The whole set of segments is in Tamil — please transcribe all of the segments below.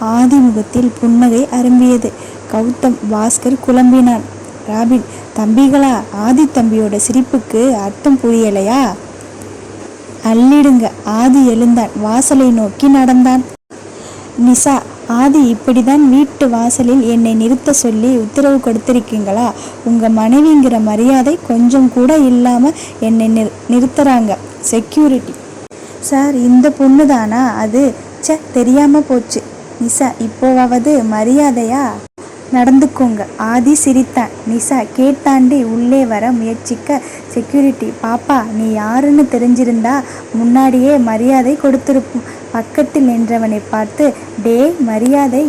ஆதிமுகத்தில் புன்னகை அரும்பியது. கௌதம் பாஸ்கர் குழம்பினான். ராபின் தம்பிகளா? ஆதி தம்பியோட சிரிப்புக்கு அர்த்தம் புரியலையா? அள்ளிடுங்க. ஆதி எழுந்தான். வாசலை நோக்கி நடந்தான். நிசா ஆதி இப்படிதான் வீட்டு வாசலில் என்னை நிறுத்த சொல்லி உத்தரவு கொடுத்திருக்கீங்களா? உங்க மனைவிங்கிற மரியாதை கொஞ்சம் கூட இல்லாம என்னை நிறு நிறுத்துறாங்க. செக்யூரிட்டி சார் இந்த பொண்ணு தானா அது? ச தெரியாம போச்சு. நிசா இப்போவாவது மரியாதையா? நடந்துக்கோங்க. ஆதி சிரித்தான். நிசா கேட்டாண்டி உள்ளே வர முயற்சிக்க செக்யூரிட்டி பாப்பா நீ யாருன்னு தெரிஞ்சிருந்தா முன்னாடியே மரியாதை கொடுத்துருப்போம். பக்கத்தில் நின்றவனை பார்த்து டே மரியாதை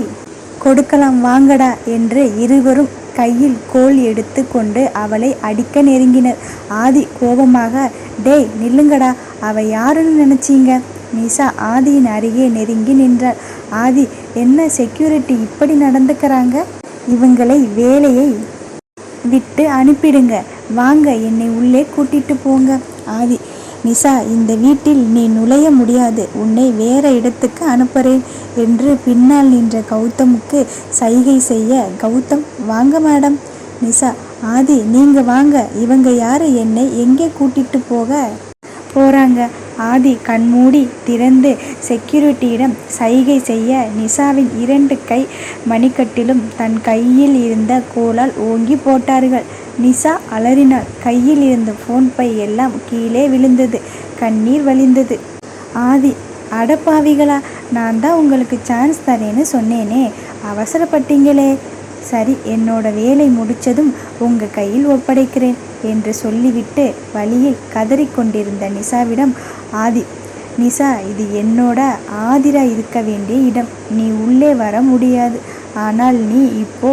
கொடுக்கலாம் வாங்கடா என்று இருவரும் கையில் கோல் எடுத்து கொண்டு அவளை அடிக்க நெருங்கினர். ஆதி கோபமாக டேய் நில்லுங்கடா. அவ யாருன்னு நினைச்சீங்க? நிசா ஆதியின் அருகே நெருங்கி நின்றார் ஆதி என்ன செக்யூரிட்டி இப்படி நடந்துக்கிறாங்க? இவங்களை வேலையை விட்டு அனுப்பிடுங்க. வாங்க என்னை உள்ளே கூட்டிட்டு போங்க. ஆதி நிசா இந்த வீட்டில் நீ நுழைய முடியாது. உன்னை வேற இடத்துக்கு அனுப்புறேன். என்று பின்னால் நின்ற கௌதமுக்கு சைகை செய்ய கௌதம் வாங்க மேடம். நிசா ஆதி நீங்க வாங்க. இவங்க யாரு? என்னை எங்கே கூட்டிட்டு போக போறாங்க? ஆதி கண்மூடி திறந்து செக்யூரிட்டியிடம் சைகை செய்ய நிசாவின் இரண்டு கை மணிக்கட்டிலும் தன் கையில் இருந்த கோலால் ஓங்கி போட்டார்கள். நிசா அலறினாள். கையில் இருந்த ஃபோன் பை எல்லாம் கீழே விழுந்தது. கண்ணீர் வழிந்தது. ஆதி அடப்பாவிகளா நான் தான் உங்களுக்கு சான்ஸ் தரேன்னு சொன்னேனே. அவசரப்பட்டீங்களே. சரி என்னோட வேலை முடிச்சதும் உங்க கையில் ஒப்படைக்கிறேன் என்று சொல்லிவிட்டு வழியில் கதறிக்கொண்டிருந்த நிசாவிடம் ஆதி நிசா இது என்னோட ஆதிரா இருக்க வேண்டிய இடம். நீ உள்ளே வர முடியாது. ஆனால் நீ இப்போ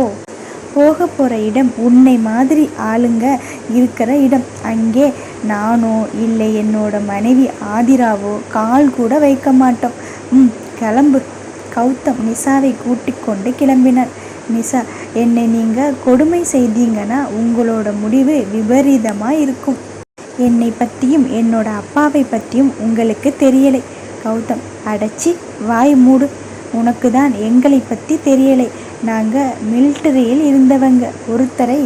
போக போகிற இடம் உன்னை மாதிரி ஆளுங்க இருக்கிற இடம். அங்கே நானோ இல்லை என்னோட மனைவி ஆதிராவோ கால் கூட வைக்க மாட்டோம். ம் கிளம்பு. கௌதம் நிசாவை கூட்டிக் கொண்டு கிளம்பினான். நிசா என்னை நீங்கள் கொடுமை செய்தீங்கன்னா உங்களோட முடிவு விபரீதமாக இருக்கும். என்னை பற்றியும் என்னோட அப்பாவை பற்றியும் உங்களுக்கு தெரியலை. கௌதம் அடைச்சி வாய் மூடு. உனக்கு தான் எங்களை பற்றி தெரியலை. நாங்கள் மிலிட்டரியில் இருந்தவங்க. ஒருத்தரை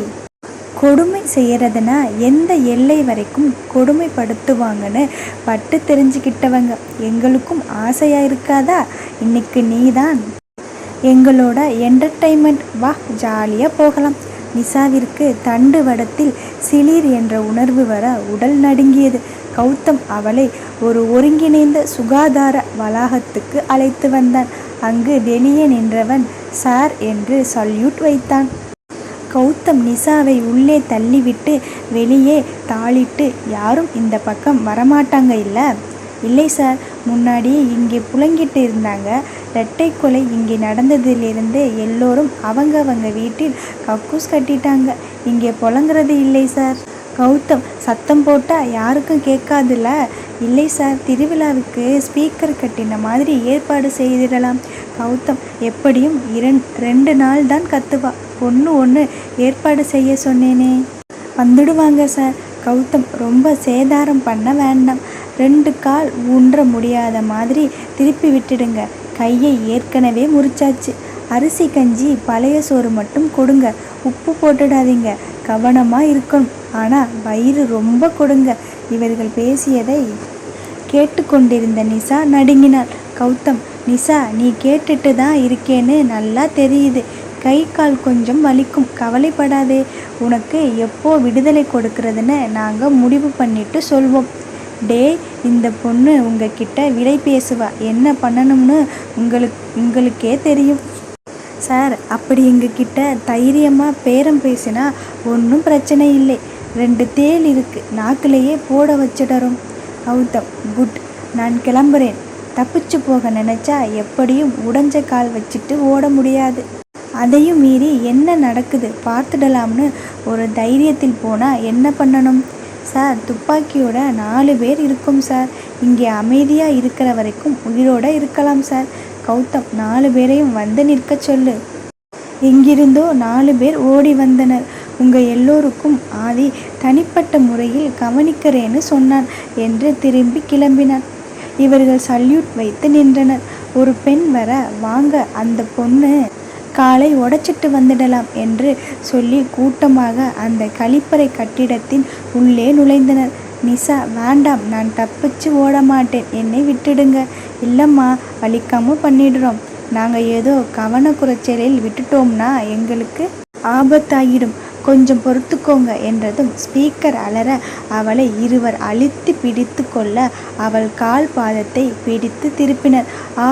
கொடுமை செய்கிறதுனா எந்த எல்லை வரைக்கும் கொடுமைப்படுத்துவாங்கன்னு பட்டு தெரிஞ்சுக்கிட்டவங்க. எங்களுக்கும் ஆசையாக இருக்காதா? இன்னைக்கு நீதான் எங்களோட என்டர்டைன்மெண்ட் வா ஜாலியாக போகலாம். நிசாவிற்கு தண்டு வடத்தில் சிலீர் என்ற உணர்வு வர உடல் நடுங்கியது. கௌதம் அவளை ஒரு ஒருங்கிணைந்த சுகாதார வளாகத்துக்கு அழைத்து வந்தான். அங்கு வெளியே நின்றவன் சார் என்று சல்யூட் வைத்தான். கௌதம் நிசாவை உள்ளே தள்ளிவிட்டு வெளியே தாளிட்டு யாரும் இந்த பக்கம் வரமாட்டாங்க இல்லை. இல்லை சார். முன்னாடி இங்கே புழங்கிட்டு இருந்தாங்க. இரட்டை கொலை இங்கே நடந்ததிலிருந்து எல்லோரும் அவங்க அவங்க வீட்டில் கக்கூஸ் கட்டிட்டாங்க. இங்கே புழங்குறது இல்லை சார். கௌதம் சத்தம் போட்டால் யாருக்கும் கேட்காதுல்ல இல்லை சார் திருவிழாவுக்கு ஸ்பீக்கர் கட்டின மாதிரி ஏற்பாடு செய்திடலாம். கௌதம் எப்படியும் இரண் ரெண்டு நாள் தான் கத்துவா. ஒன்று ஒன்று ஏற்பாடு செய்ய சொன்னேனே. வந்துடுவாங்க சார். கௌதம் ரொம்ப சேதாரம் பண்ண வேண்டாம். ரெண்டு கால் ஊன்ற முடியாத மாதிரி திருப்பி விட்டுடுங்க. கையை ஏற்கனவே முறிச்சாச்சு. அரிசி கஞ்சி பழைய சோறு மட்டும் கொடுங்க. உப்பு போட்டுடாதீங்க. கவனமாக இருக்கணும். ஆனால் வயிறு ரொம்ப கொடுங்க. இவர்கள் பேசியதை கேட்டுக்கொண்டிருந்த நிசா நடுங்கினாள். கௌதம் நிசா நீ கேட்டுட்டு தான் இருக்கேன்னு நல்லா தெரியுது. கை கால் கொஞ்சம் வலிக்கும். கவலைப்படாதே. உனக்கு எப்போ விடுதலை கொடுக்கறதுன்னு நாங்கள் முடிவு பண்ணிட்டு சொல்வோம். டே இந்த பொண்ணு உங்ககிட்ட விடை பேசுவா. என்ன பண்ணணும்னு உங்களுக்கு உங்களுக்கே தெரியும். சார் அப்படி எங்ககிட்ட தைரியமாக பேரம் பேசினா ஒன்றும் பிரச்சனை இல்லை. ரெண்டு தேள் இருக்குது நாக்கிலேயே போட வச்சிடறோம். கௌதம் குட். நான் கிளம்புறேன். தப்பிச்சு போக நினச்சா எப்படியும் உடஞ்ச கால் வச்சுட்டு ஓட முடியாது. அதையும் மீறி என்ன நடக்குது? பார்த்துடலாம்னு ஒரு தைரியத்தில் போனால் என்ன பண்ணணும்? சார் துப்பாக்கியோட நாலு பேர் இருக்கும் சார். இங்கே அமைதியாக இருக்கிற வரைக்கும் உயிரோட இருக்கலாம் சார். கௌதம் நாலு பேரையும் வந்து நிற்க சொல்லு. எங்கிருந்தோ நாலு பேர் ஓடி வந்தனர். உங்கள் எல்லோருக்கும் ஆதி தனிப்பட்ட முறையில் கவனிக்கிறேன்னு சொன்னான் என்று திரும்பி கிளம்பினான். இவர்கள் சல்யூட் வைத்து நின்றனர். ஒரு பெண் வர வாங்க அந்த பொண்ணு காலை உடைச்சிட்டு வந்துடலாம் என்று சொல்லி கூட்டமாக அந்த கழிப்பறை கட்டிடத்தின் உள்ளே நுழைந்தனர். நிசா வேண்டாம் நான் தப்பிச்சு ஓட மாட்டேன் என்னை விட்டுடுங்க. இல்லைம்மா வலிக்காமல் பண்ணிடுறோம். நாங்கள் ஏதோ கவனக்குறைச்சலில் விட்டுட்டோம்னா எங்களுக்கு ஆபத்தாகிடும் கொஞ்சம் பொறுத்துக்கோங்க என்றதும் ஸ்பீக்கர் அலற அவளை இருவர் அழுத்தி பிடித்து கொள்ள அவள் கால் பாதத்தை பிடித்து திருப்பினர். ஆ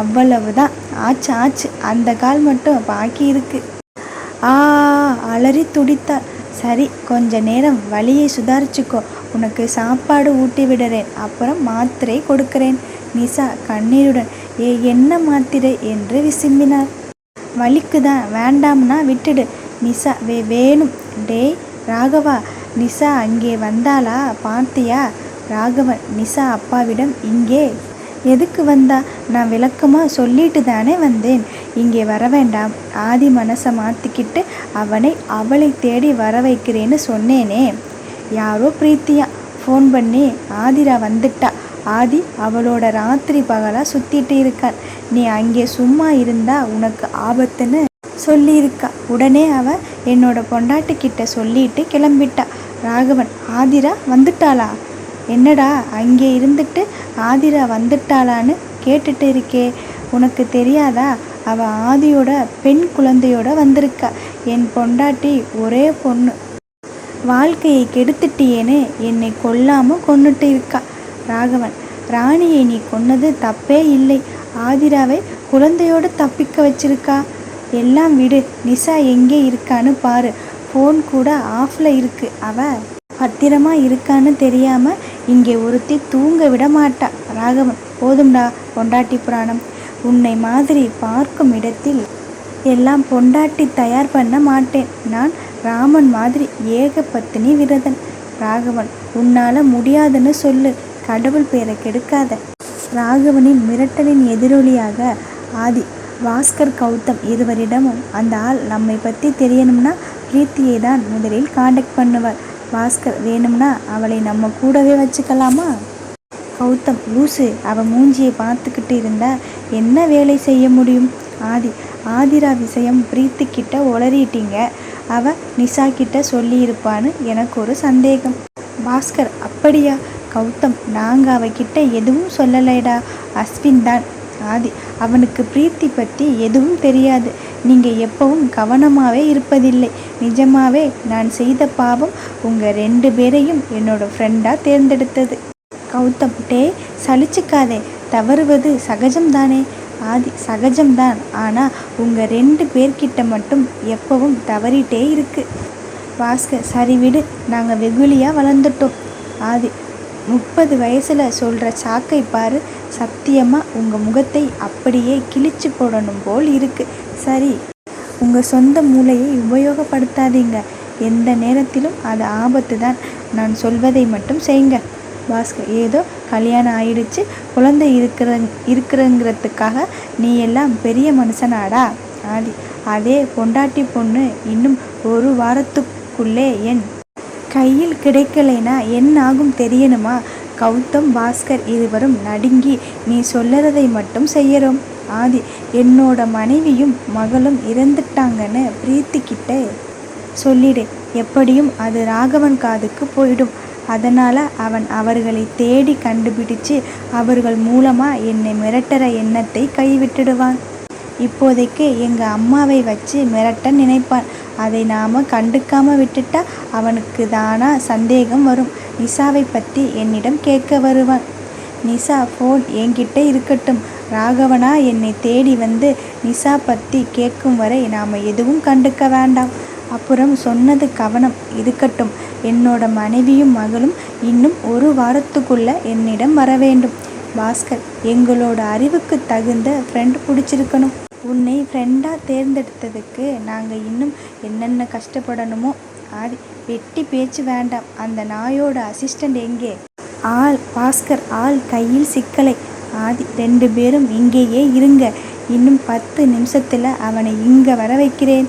அவ்வளவுதான். ஆச்சு ஆச்சு. அந்த கால் மட்டும் பாக்கி இருக்கு. ஆ அலறி துடித்தாள். சரி கொஞ்ச நேரம் வழியை சுதாரிச்சுக்கோ. உனக்கு சாப்பாடு ஊட்டி விடுறேன். அப்புறம் மாத்திரை கொடுக்கிறேன். நிசா கண்ணீருடன் ஏ என்ன மாத்திரை? என்று விசும்பினார் வலிக்குதான் வேண்டாம்னா விட்டுடு. நிசா வே வேணும். டேய் ராகவா நிசா அங்கே வந்தாளா? பார்த்தியா ராகவன் நிசா அப்பாவிடம் இங்கே எதுக்கு வந்தா? நான் விளக்கமாக சொல்லிட்டு தானே வந்தேன். இங்கே வர வேண்டாம். ஆதி மனசை மாற்றிக்கிட்டு அவனை அவளை தேடி வர வைக்கிறேன்னு சொன்னேனே. யாரோ பிரீத்தியா ஃபோன் பண்ணி ஆதிரா வந்துட்டா. ஆதி அவளோட ராத்திரி பகலாக சுற்றிட்டு இருக்காள். நீ அங்கே சும்மா இருந்தா உனக்கு ஆபத்துன்னு சொல்லியிருக்கா. உடனே அவ என்னோட பொண்டாட்டிக்கிட்ட சொல்லிட்டு கிளம்பிட்டா. ராகவன் ஆதிரா வந்துட்டாளா? என்னடா அங்கே இருந்துட்டு ஆதிரா வந்துட்டாளான்னு கேட்டுட்டு இருக்கே. உனக்கு தெரியாதா? அவ ஆதியோட பெண் குழந்தையோட வந்திருக்கா. என் பொண்டாட்டி ஒரே பொண்ணு. வாழ்க்கையை கெடுத்துட்டியேன்னு என்னை கொல்லாம கொன்னுட்டு இருக்கா. ராகவன் ராணியை நீ கொன்னது தப்பே இல்லை. ஆதிராவை குழந்தையோட தப்பிக்க வச்சிருக்கா. எல்லாம் விடு நிசா எங்கே இருக்கான்னு பாரு. ஃபோன் கூட ஆஃப்ல இருக்கு. அவ பத்திரமா இருக்கான்னு தெரியாமல் இங்கே ஒருத்தி தூங்க விட மாட்டா ராகவன் போதும்டா பொண்டாட்டி புராணம். உன்னை மாதிரி பார்க்கும் இடத்தில் எல்லாம் பொண்டாட்டி தயார் பண்ண மாட்டேன். நான் ராமன் மாதிரி ஏகபத்தினி விரதன். ராகவன் உன்னால முடியாதுன்னு சொல்லு. கடவுள் பேரை கெடுக்காத. ராகவனின் மிரட்டலின் எதிரொலியாக ஆதி பாஸ்கர் கௌதம் இருவரிடமும் அந்த ஆள் நம்மை பற்றி தெரியணும்னா பிரீத்தியை தான் முதலில் காண்டக்ட் பண்ணுவார். பாஸ்கர் வேணும்னா அவளை நம்ம கூடவே வச்சுக்கலாமா? கௌதம் லூசு அவள் மூஞ்சியை பார்த்துக்கிட்டு இருந்தா என்ன வேலை செய்ய முடியும்? ஆதி ஆதிரா விஷயம் பிரீத்தி உளறிட்டீங்க. அவள் நிஷா கிட்ட சொல்லியிருப்பான்னு எனக்கு ஒரு சந்தேகம். பாஸ்கர் அப்படியா? கௌதம் நாங்கள் அவகிட்ட எதுவும் சொல்லலைடா. அஸ்வின் தான் ஆதி. அவனுக்கு பிரீத்தி பற்றி எதுவும் தெரியாது. நீங்கள் எப்பவும் கவனமாகவே இருப்பதில்லை. நிஜமாவே நான் செய்த பாவம் உங்கள் ரெண்டு பேரையும் என்னோட ஃப்ரெண்டாக தேர்ந்தெடுத்தது. கௌதம் டே சலிச்சுக்காதே. தவறுவது சகஜம்தானே? ஆதி சகஜம்தான். ஆனால் உங்கள் ரெண்டு பேர்கிட்ட மட்டும் எப்பவும் தவறிட்டே இருக்கு. பாஸ்கர் சரி விடு. நாங்கள் வெகுளியாக வளர்ந்துட்டோம். ஆதி முப்பது வயசில் சொல்கிற சாக்கை பாரு. சத்தியமாக உங்கள் முகத்தை அப்படியே கிழிச்சு போடணும் போல் இருக்குது சரி உங்கள் சொந்த மூளையை உபயோகப்படுத்தாதீங்க. எந்த நேரத்திலும் அது ஆபத்து தான். நான் சொல்வதை மட்டும் செய்யுங்க. பாஸ்கர் ஏதோ கல்யாணம் ஆயிடுச்சு. குழந்தை இருக்கிற இருக்கிறங்கிறதுக்காக நீ எல்லாம் பெரிய மனுஷனாடா? ஆதி அதே பொண்டாட்டி பொண்ணு இன்னும் ஒரு வாரத்துக்குள்ளே என் கையில் கிடைக்கலைனா என்ன ஆகும் தெரியணுமா? கௌதம் பாஸ்கர் இருவரும் நடுங்கி நீ சொல்லறதை மட்டும் செய்யறோம். ஆதி என்னோட மனைவியும் மகளும் இறந்துட்டாங்கன்னு பிரீத்திக்கிட்ட சொல்லிடு. எப்படியும் அது ராகவன் காதுக்கு போயிடும். அதனால் அவன் அவர்களை தேடி கண்டுபிடிச்சு அவர்கள் மூலமாக என்னை மிரட்டுற எண்ணத்தை கைவிட்டுடுவான். இப்போதைக்கு எங்கள் அம்மாவை வச்சு மிரட்ட நினைப்பான். அதை நாம் கண்டுக்காம விட்டுட்டா அவனுக்கு தானா சந்தேகம் வரும். நிசாவை பற்றி என்னிடம் கேட்க வருவான். நிசா ஃபோன் என்கிட்ட இருக்கட்டும். ராகவனா என்னை தேடி வந்து நிசா பற்றி கேட்கும் வரை நாம் எதுவும் கண்டுக்க வேண்டாம். அப்புறம் சொன்னது கவனம். இருக்கட்டும். என்னோட மனைவியும் மகளும் இன்னும் ஒரு வாரத்துக்குள்ள என்னிடம் வர வேண்டும். பாஸ்கர் எங்களோட அறிவுக்கு தகுந்த ஃப்ரெண்ட் பிடிச்சிருக்கணும். உன்னை ஃப்ரெண்டாக தேர்ந்தெடுத்ததுக்கு நாங்கள் இன்னும் என்னென்ன கஷ்டப்படணுமோ ஆதி வெட்டி பேச்சு வேண்டாம். அந்த நாயோட அசிஸ்டண்ட் எங்கே? ஆள் பாஸ்கர் ஆள் கையில் சிக்கலை. ஆதி ரெண்டு பேரும் இங்கேயே இருங்க. இன்னும் பத்து நிமிஷத்தில் அவனை இங்கே வர வைக்கிறேன்.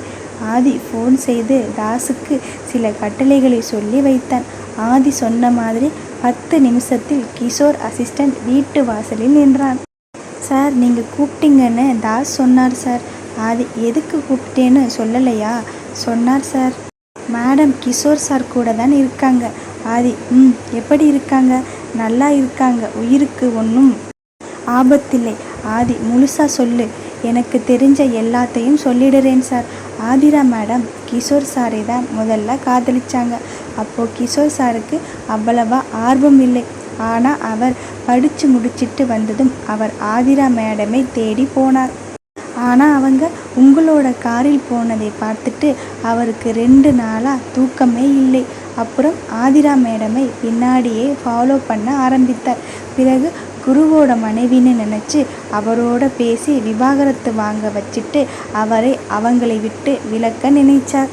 ஆதி ஃபோன் செய்து தாசுக்கு சில கட்டளைகளை சொல்லி வைத்தான். ஆதி சொன்ன மாதிரி பத்து நிமிஷத்தில் கிஷோர் அசிஸ்டண்ட் வீட்டு வாசலில் நின்றான். சார் நீங்கள் கூப்பிட்டீங்கன்னு தாஸ் சொன்னார் சார். ஆதி எதுக்கு கூப்பிட்டேன்னு சொல்லலையா? சொன்னார் சார். மேடம் கிஷோர் சார் கூட தான் இருக்காங்க. ஆதி ம் எப்படி இருக்காங்க? நல்லா இருக்காங்க. உயிருக்கு ஒன்றும் ஆபத்தில்லை. ஆதி முழுசா சொல்லு. எனக்கு தெரிஞ்ச எல்லாத்தையும் சொல்லிடுறேன் சார். ஆதிரா மேடம் கிஷோர் சாரை தான் முதல்ல காதலிச்சாங்க. அப்போது கிஷோர் சாருக்கு அவ்வளவா ஆர்வம் இல்லை. ஆனால் அவர் படித்து முடிச்சிட்டு வந்ததும் அவர் ஆதிரா மேடமை தேடி போனார். ஆனால் அவங்க உங்களோட காரில் போனதை பார்த்துட்டு அவருக்கு ரெண்டு நாளாக தூக்கமே இல்லை. அப்புறம் ஆதிரா மேடமை பின்னாடியே ஃபாலோ பண்ண ஆரம்பித்தார். பிறகு குருவோட மனைவின்னு நினச்சி அவரோட பேசி விவாகரத்து வாங்க வச்சுட்டு அவரை அவங்களை விட்டு விலக்க நினைச்சார்.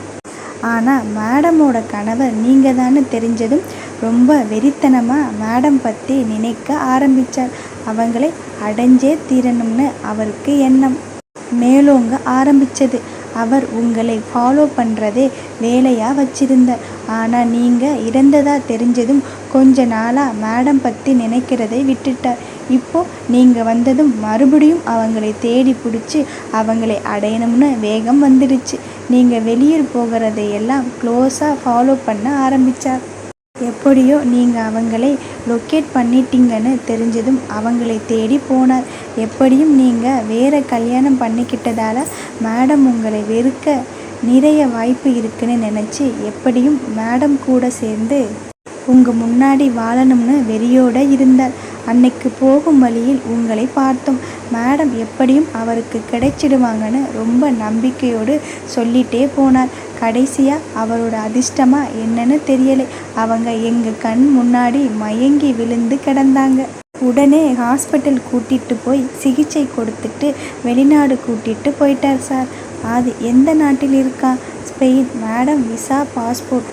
ஆனால் மேடமோட கணவர் நீங்கள் தானே தெரிஞ்சதும் ரொம்ப வெறித்தனமாக மேடம் பற்றி நினைக்க ஆரம்பித்தார் அவங்களை அடைஞ்சே தீரணும்னு அவருக்கு எண்ணம். மேலோங்க ஆரம்பித்தது அவர் உங்களை ஃபாலோ பண்ணுறதே வேலையாக வச்சிருந்தார் ஆனால் நீங்கள் இறந்ததாக தெரிஞ்சதும் கொஞ்ச நாளாக மேடம் பற்றி நினைக்கிறதை விட்டுட்டார். இப்போது நீங்கள் வந்ததும் மறுபடியும் அவங்களை தேடி பிடிச்சி அவங்களை அடையணும்னு வேகம் வந்துடுச்சு நீங்கள் வெளியூர் போகிறதையெல்லாம் க்ளோஸாக ஃபாலோ பண்ண ஆரம்பித்தார் எப்படியோ நீங்கள் அவங்களை லொக்கேட் பண்ணிட்டீங்கன்னு தெரிஞ்சதும் அவங்களை தேடி போனார். எப்படியும் நீங்கள் வேற கல்யாணம் பண்ணிக்கிட்டதால மேடம் உங்களை வெறுக்க நிறைய வாய்ப்பு இருக்குன்னு நினச்சி எப்படியும் மேடம் கூட சேர்ந்து உங்கள் முன்னாடி வாழணும்னு வெறியோட இருந்தார். அன்னைக்கு போகும் வழியில் உங்களை பார்த்தோம். மேடம் எப்படியும் அவருக்கு கிடைச்சிடுவாங்கன்னு ரொம்ப நம்பிக்கையோடு சொல்லிட்டே போனார். கடைசியாக அவரோட அதிர்ஷ்டமாக என்னன்னு தெரியலை. அவங்க எங்கள் கண் முன்னாடி மயங்கி விழுந்து கிடந்தாங்க. உடனே ஹாஸ்பிட்டல் கூட்டிட்டு போய் சிகிச்சை கொடுத்துட்டு வெளிநாடு கூட்டிட்டு போயிட்டார் சார். அது எந்த நாட்டில் இருக்கா? ஸ்பெயின். Madam visa passport.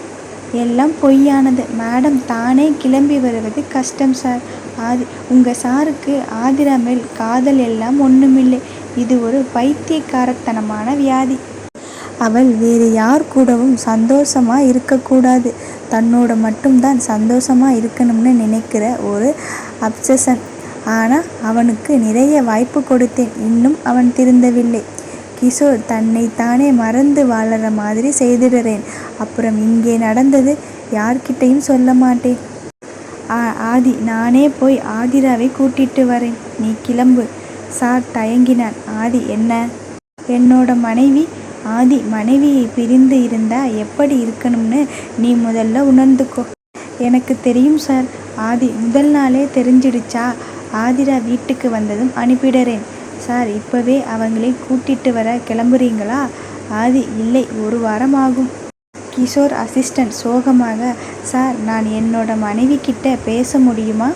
எல்லாம் பொய்யானது. மேடம் தானே கிளம்பி வருவது கஷ்டம் சார். அது உங்கள் சாருக்கு ஆதிரா மேல் காதல் எல்லாம் ஒன்றுமில்லை இது ஒரு பைத்தியக்காரத்தனமான வியாதி. அவள் வேறு யார் கூடவும் சந்தோஷமா இருக்கக்கூடாது. தன்னோட மட்டும்தான் சந்தோஷமா இருக்கணும்னு நினைக்கிற ஒரு அப்சஷன் ஆனால் அவனுக்கு நிறைய வாய்ப்பு கொடுத்தேன். இன்னும் அவன் திருந்தவில்லை. கிஷோர் தன்னை தானே மறந்து வாழற மாதிரி செய்திடுறேன். அப்புறம் இங்கே நடந்தது யார்கிட்டையும் சொல்ல மாட்டேன். ஆதி நானே போய் ஆதிராவை கூட்டிட்டு வரேன். நீ கிளம்பு. சார் தயங்கினான். ஆதி என்ன? என்னோட மனைவி? ஆதி மனைவியை பிரிந்து இருந்தா எப்படி இருக்கணும்னு நீ முதல்ல உணர்ந்துக்கோ. எனக்கு தெரியும் சார். ஆதி முதல் நாளே தெரிஞ்சிடுச்சா? ஆதிரா வீட்டுக்கு வந்ததும் அனுப்பிடுறேன். சார் இப்போவே அவங்களை கூட்டிட்டு வர கிளம்புறீங்களா? ஆதி இல்லை ஒரு வாரம் ஆகும். கிஷோர் அசிஸ்டன்ட். சோகமாக சார் நான் என்னோட மனைவி கிட்ட பேச முடியுமா?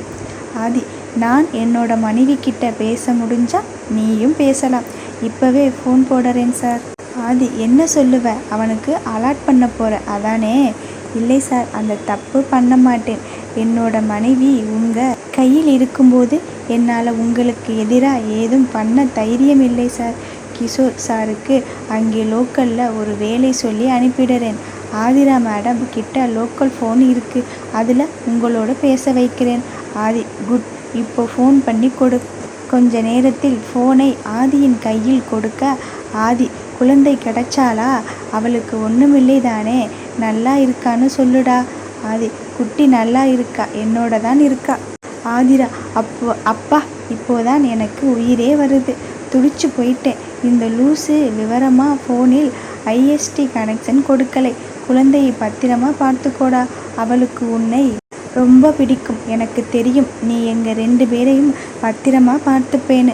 ஆதி நான் என்னோட மனைவி கிட்ட பேச முடிஞ்சா நீயும் பேசலாம். இப்போவே ஃபோன் போடுறேன் சார். ஆதி என்ன சொல்லுவ? அவனுக்கு அலாட் பண்ண போகிற அதானே? இல்லை சார் அந்த தப்பு பண்ண மாட்டேன். என்னோட மனைவி உங்கள் கையில் இருக்கும்போது என்னால் உங்களுக்கு எதிராக ஏதும் பண்ண தைரியம் இல்லை சார். கிஷோர் சாருக்கு அங்கே லோக்கலில் ஒரு வேலை சொல்லி அனுப்பிடுறேன் ஆதிரா மேடம் கிட்ட லோக்கல் ஃபோன் இருக்குது அதில் உங்களோட பேச வைக்கிறேன். ஆதி குட் இப்போ ஃபோன் பண்ணி கொடு. கொஞ்ச நேரத்தில் ஃபோனை ஆதியின் கையில் கொடுக்க. ஆதி குழந்தை கிடைச்சாலா அவளுக்கு ஒன்றுமில்லை தானே? நல்லா இருக்கான்னு சொல்லுடா. ஆதி குட்டி நல்லா இருக்கா? என்னோட தான் இருக்கா? ஆதிரா அப்போ அப்பா இப்போதான் எனக்கு உயிரே வருது. துடிச்சு போயிட்டேன். இந்த லூஸு விவரமாக ஃபோனில் ஐஎஸ்டி கனெக்ஷன் கொடுக்கலை. குழந்தையை பத்திரமா பார்த்துக்கோடா. அவளுக்கு உன்னை ரொம்ப பிடிக்கும். எனக்கு தெரியும் நீ எங்கள் ரெண்டு பேரையும் பத்திரமா பார்த்துப்பேன்னு.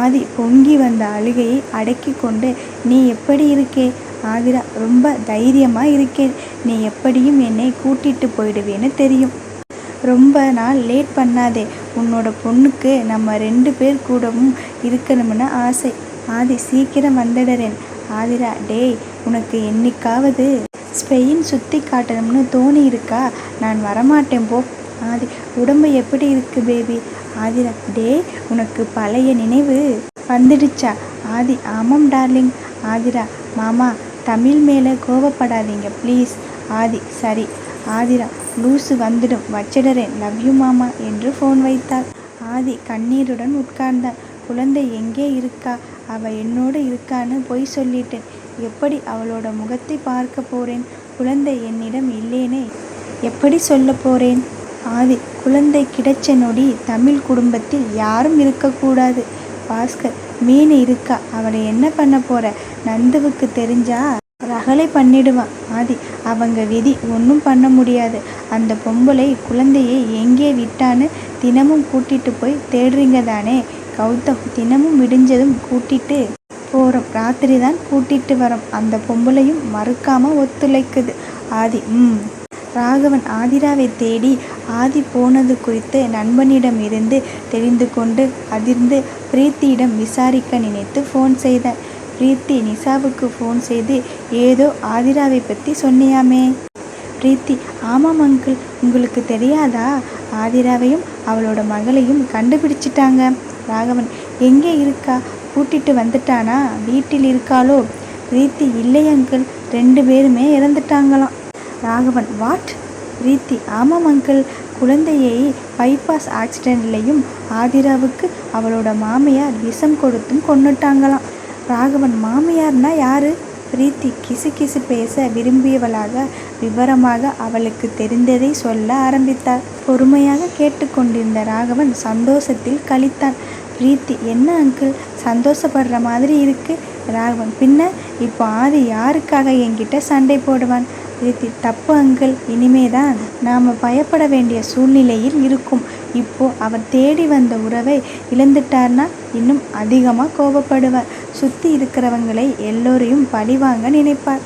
ஆதி பொங்கி வந்த அழுகையை அடக்கி கொண்டு நீ எப்படி இருக்கே? ஆதிரா ரொம்ப தைரியமாக இருக்கேன். நீ எப்படியும் என்னை கூட்டிட்டு போயிடுவேன்னு தெரியும். ரொம்ப நாள் லேட் பண்ணாதே. உன்னோட பொண்ணுக்கு நம்ம ரெண்டு பேர் கூடவும் இருக்கணும்னு ஆசை. ஆதி சீக்கிரம் வந்துடுறேன். ஆதிரா டேய் உனக்கு என்னைக்காவது ஸ்பெயின் சுற்றி காட்டணும்னு தோணி இருக்கா? நான் வரமாட்டேன் போ. ஆதி உடம்பு எப்படி இருக்கு பேபி? ஆதிரா டே உனக்கு பழைய நினைவு வந்துடுச்சா? ஆதி ஆமாம் டார்லிங். ஆதிரா மாமா தமிழ் மேலே கோவப்படாதீங்க ப்ளீஸ். ஆதி சரி. ஆதிரா லூசு வந்துடும். வச்சிடுறேன். லவ் யூ மாமா என்று ஃபோன் வைத்தாள். ஆதி கண்ணீருடன் உட்கார்ந்தாள். குழந்தை எங்கே இருக்கா? அவள் என்னோடு இருக்கான்னு பொய் சொல்லிட்டேன். எப்படி அவளோட முகத்தை பார்க்க போறேன்? குழந்தை என்னிடம் இல்லேனே. எப்படி சொல்ல போறேன்? ஆதி குழந்தை கிடைச்ச நொடி தமிழ் குடும்பத்தில் யாரும் இருக்கக்கூடாது பாஸ்கர் மீன் இருக்கா? அவளை என்ன பண்ண போற? நந்துவுக்கு தெரிஞ்சா? ரகளை பண்ணிடுவான். ஆதி அவங்க விதி ஒன்றும் பண்ண முடியாது. அந்த பொம்பளை குழந்தையை எங்கே விட்டான்னு தினமும் கூட்டிட்டு போய் தேடுறீங்க தானே? கௌதம் தினமும் விடிஞ்சதும் கூட்டிட்டு போகிறோம் ராத்திரி தான் கூட்டிட்டு வரோம். அந்த பொம்பளையும் மறுக்காம ஒத்துழைக்குது. ஆதி ம் ராகவன் ஆதிராவை தேடி ஆதி போனது குறித்து நண்பனிடம் இருந்து தெரிந்து கொண்டு அதிர்ந்து பிரீத்தியிடம் விசாரிக்க நினைத்து ஃபோன் செய்தார். பிரீத்தி நிசாவுக்கு ஃபோன் செய்து ஏதோ ஆதிராவை பற்றி சொன்னியாமே. பிரீத்தி ஆமாம் அங்கிள் உங்களுக்கு தெரியாதா? ஆதிராவையும் அவளோட மகளையும் கண்டுபிடிச்சிட்டாங்க. ராகவன் எங்கே இருக்கா? கூட்டிட்டு வந்துட்டானா? வீட்டில் இருக்காளோ? பிரீத்தி இல்லை அங்கிள் ரெண்டு பேருமே இறந்துட்டாங்களாம். ராகவன் வாட் பிரீத்தி ஆமாம் அங்கிள் குழந்தையை பைபாஸ் ஆக்சிடென்ட்லையும் ஆதிராவுக்கு அவளோட மாமியார் விஷம் கொடுத்தும் கொன்னுட்டாங்களாம். ராகவன் மாமியார்னா யாரு? பிரீத்தி கிசு கிசு பேச விரும்பியவளாக விவரமாக அவளுக்கு தெரிந்ததை சொல்ல ஆரம்பித்தார் பொறுமையாக கேட்டுக்கொண்டிருந்த ராகவன் சந்தோஷத்தில் கழித்தான் ப்ரீத்தி என்ன அங்கிள் சந்தோஷப்படுற மாதிரி இருக்குது ராகவன். பின்ன இப்போ ஆதி யாருக்காக என்கிட்ட சண்டை போடுவான்? ப்ரீத்தி தப்பு அங்கிள் இனிமேதான் நாம் பயப்பட வேண்டிய சூழ்நிலையில் இருக்கும். இப்போ அவர் தேடி வந்த உறவை இழந்துட்டார்னா இன்னும் அதிகமாக கோபப்படுவார் சுற்றி இருக்கிறவங்களை எல்லோரையும் பழிவாங்க நினைப்பார்.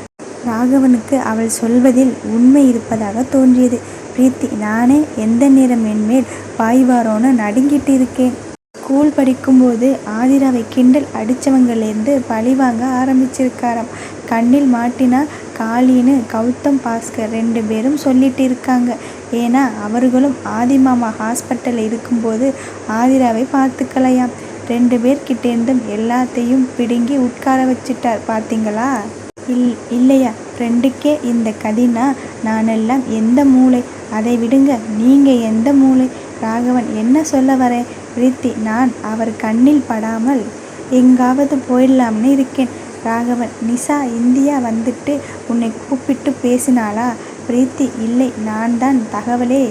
ராகவனுக்கு அவள் சொல்வதில் உண்மை இருப்பதாக தோன்றியது. பிரீத்தி நானே எந்த நேரம் என்மேல் பாய்வாரோன்னு நடுங்கிட்டு இருக்கேன். ஸ்கூல் படிக்கும்போது ஆதிராவை கிண்டல் அடித்தவங்கலேருந்து பழி வாங்க ஆரம்பிச்சிருக்காராம். கண்ணில் மாட்டினா காளின்னு கௌதம் பாஸ்கர் ரெண்டு பேரும் சொல்லிட்டு இருக்காங்க ஏன்னா அவர்களும் ஆதிமாமா ஹாஸ்பிட்டலில் இருக்கும்போது ஆதிராவை பார்த்துக்கலையாம். ரெண்டு பேர்கிட்டேருந்தும் எல்லாத்தையும் பிடுங்கி உட்கார வச்சிட்டார் பார்த்தீங்களா? இல் இல்லையா? ஃப்ரெண்டுக்கே இந்த கதினா நானெல்லாம் எந்த மூளை? அதை விடுங்க நீங்கள் எந்த மூளை? ராகவன் என்ன சொல்ல வரேன் பிரீத்தி நான் அவர் கண்ணில் படாமல் எங்காவது போயிடலாம்னு இருக்கேன். ராகவன் நிசா இந்தியா வந்துட்டு உன்னை கூப்பிட்டு பேசினாளா? பிரீத்தி இல்லை நான் தான் தகவலே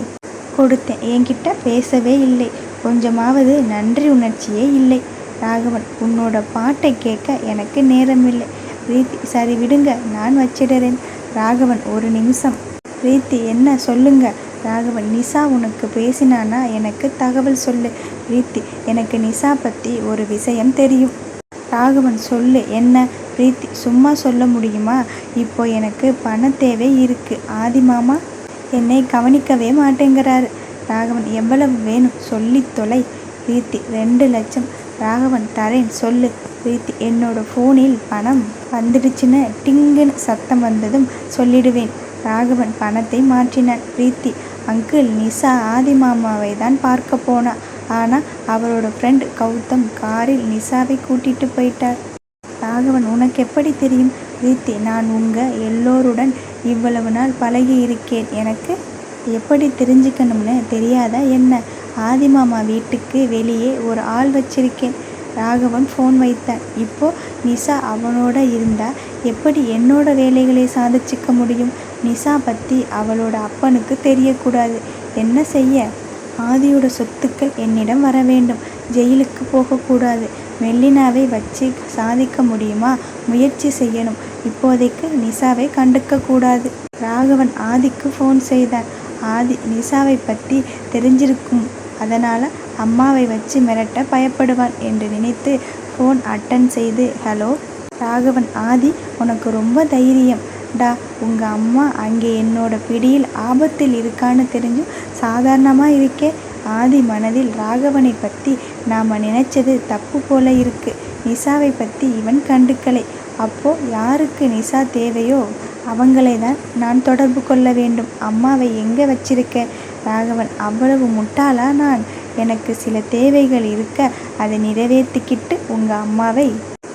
கொடுத்தேன். என்கிட்ட பேசவே இல்லை. கொஞ்சமாவது நன்றி உணர்ச்சியே இல்லை. ராகவன் உன்னோட பாட்டை கேட்க எனக்கு நேரமில்லை. பிரீத்தி சரி விடுங்க நான் வச்சிடுறேன். ராகவன் ஒரு நிமிஷம். பிரீத்தி என்ன சொல்லுங்கள் ராகவன் நிசா உனக்கு பேசினானா? எனக்கு தகவல் சொல்லு. பிரீத்தி எனக்கு நிசா பற்றி ஒரு விஷயம் தெரியும். ராகவன் சொல்லு. என்ன? பிரீத்தி சும்மா சொல்ல முடியுமா? இப்போ எனக்கு பண தேவை இருக்குது ஆதி மாமா என்னை கவனிக்கவே மாட்டேங்கிறாரு. ராகவன் எவ்வளவு வேணும்? சொல்லி தொலை. பிரீத்தி ரெண்டு லட்சம். ராகவன் தரேன். சொல்லு. பிரீத்தி என்னோட ஃபோனில் பணம் வந்துடுச்சுன்னு டிங்குன்னு சத்தம் வந்ததும் சொல்லிடுவேன். ராகவன் பணத்தை மாற்றினான். பிரீத்தி அங்கிள் நிசா ஆதி மாமாவை தான் பார்க்க போனா. ஆனால் அவரோட ஃப்ரெண்ட் கௌதம் காரில் நிசாவை கூட்டிட்டு போயிட்டார். ராகவன் உனக்கு எப்படி தெரியும்? பிரீத்தி நான் உங்க எல்லோருடன் இவ்வளவு நாள் பழகி இருக்கேன். எனக்கு எப்படி தெரிஞ்சுக்கணும்னு தெரியாதா என்ன? ஆதி மாமா வீட்டுக்கு வெளியே ஒரு ஆள் வச்சிருக்கேன். ராகவன் ஃபோன் வைத்தான். இப்போ நிசா அவனோட இருந்தா எப்படி என்னோட வேலைகளை சாதிச்சுக்க முடியும்? நிசா பற்றி அவளோட அப்பனுக்கு தெரியக்கூடாது. என்ன செய்ய? ஆதியோட சொத்துக்கள் என்னிடம் வர வேண்டும். ஜெயிலுக்கு போகக்கூடாது. மெல்லினாவை வச்சு சாதிக்க முடியுமா? முயற்சி செய்யணும். இப்போதைக்கு நிசாவை கண்டுக்க கூடாது ராகவன் ஆதிக்கு ஃபோன் செய்தான் ஆதி நிசாவை பற்றி தெரிஞ்சிருக்கும். அதனால் அம்மாவை வச்சு மிரட்ட பயப்படுவான் என்று நினைத்து ஃபோன் அட்டன் செய்து ஹலோ ராகவன் ஆதி உனக்கு ரொம்ப தைரியம். டா உங்கள் அம்மா அங்கே என்னோட பிடியில் ஆபத்தில் இருக்கான்னு தெரிஞ்சும் சாதாரணமாக இருக்கே. ஆதி மனதில் ராகவனை பற்றி நாம் நினைச்சது தப்பு போல இருக்கு. நிசாவை பற்றி இவன் கண்டுக்கலை. அப்போ யாருக்கு நிசா தேவையோ அவங்களை தான் நான் தொடர்பு கொள்ள வேண்டும். அம்மாவை எங்கே வச்சிருக்க? ராகவன் அவ்வளவு முட்டாளா நான்? எனக்கு சில தேவைகள் இருக்க. அதை நிறைவேற்றிக்கிட்டு உங்கள் அம்மாவை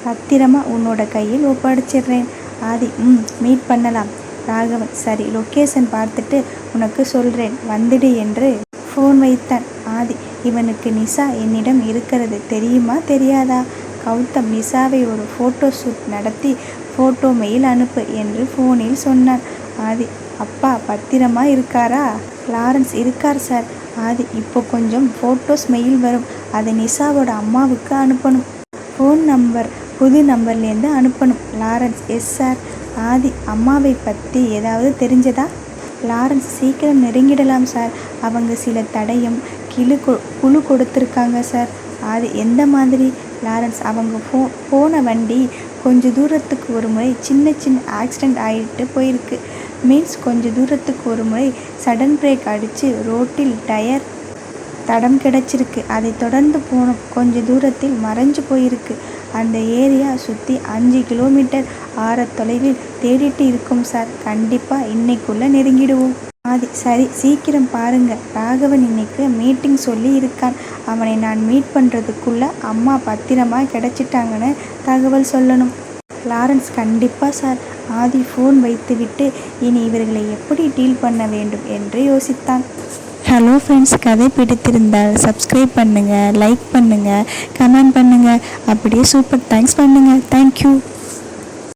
பத்திரமா உன்னோட கையில் ஒப்படைச்சிடுறேன். ஆதி ம் மீட் பண்ணலாம். ராகவன் சரி லொக்கேஷன் பார்த்துட்டு உனக்கு சொல்கிறேன் வந்துடு என்று ஃபோன் வைத்தான். ஆதி இவனுக்கு நிஷா என்னிடம் இருக்கிறது தெரியுமா தெரியாதா? கௌதம் நிஷாவை ஒரு ஃபோட்டோ ஷூட் நடத்தி ஃபோட்டோ மெயில் அனுப்பு என்று ஃபோனில் சொன்னான். ஆதி அப்பா பத்திரமா இருக்காரா? லாரன்ஸ் இருக்கார் சார். ஆதி இப்போ கொஞ்சம் ஃபோட்டோஸ் மெயில் வரும். அதை நிசாவோட அம்மாவுக்கு அனுப்பணும். ஃபோன் நம்பர் புது நம்பர்லேருந்து அனுப்பணும். லாரன்ஸ் எஸ் சார் ஆதி அம்மாவை பற்றி ஏதாவது தெரிஞ்சதா? லாரன்ஸ் சீக்கிரம் நெருங்கிடலாம் சார். அவங்க சில தடையும் கிளு கொ குழு கொடுத்துருக்காங்க சார். அது எந்த மாதிரி? லாரன்ஸ் அவங்க போ போன வண்டி கொஞ்ச தூரத்துக்கு ஒரு முறை சின்ன சின்ன ஆக்சிடெண்ட் ஆகிட்டு போயிருக்கு. மீன்ஸ் கொஞ்ச தூரத்துக்கு ஒரு முறை சடன் பிரேக் அடித்து ரோட்டில் டயர் தடம் கிடச்சிருக்கு. அதை தொடர்ந்து போனோம். கொஞ்ச தூரத்தில் மறைஞ்சு போயிருக்கு. அந்த ஏரியா சுற்றி அஞ்சு கிலோமீட்டர் ஆற தொலைவில் தேடிட்டு இருக்கோம் சார். கண்டிப்பாக இன்னைக்குள்ளே நெருங்கிடுவோம். ஆதி சரி சீக்கிரம் பாருங்க. ராகவன் இன்னைக்கு மீட்டிங் சொல்லி இருக்கான். அவனை நான் மீட் பண்ணுறதுக்குள்ள அம்மா பத்திரமா கிடச்சிட்டாங்கன்னு தகவல் சொல்லணும். லாரன்ஸ் கண்டிப்பாக சார். ஆதி ஃபோன் வைத்துவிட்டு இனி இவர்களை எப்படி டீல் பண்ண வேண்டும் என்று யோசித்தான். ஹலோ ஃப்ரெண்ட்ஸ் கதை பிடித்திருந்தால் சப்ஸ்கிரைப் பண்ணுங்கள் லைக் பண்ணுங்கள் கமெண்ட் பண்ணுங்கள் அப்படியே சூப்பர் தேங்க்ஸ் பண்ணுங்கள் தேங்க்யூ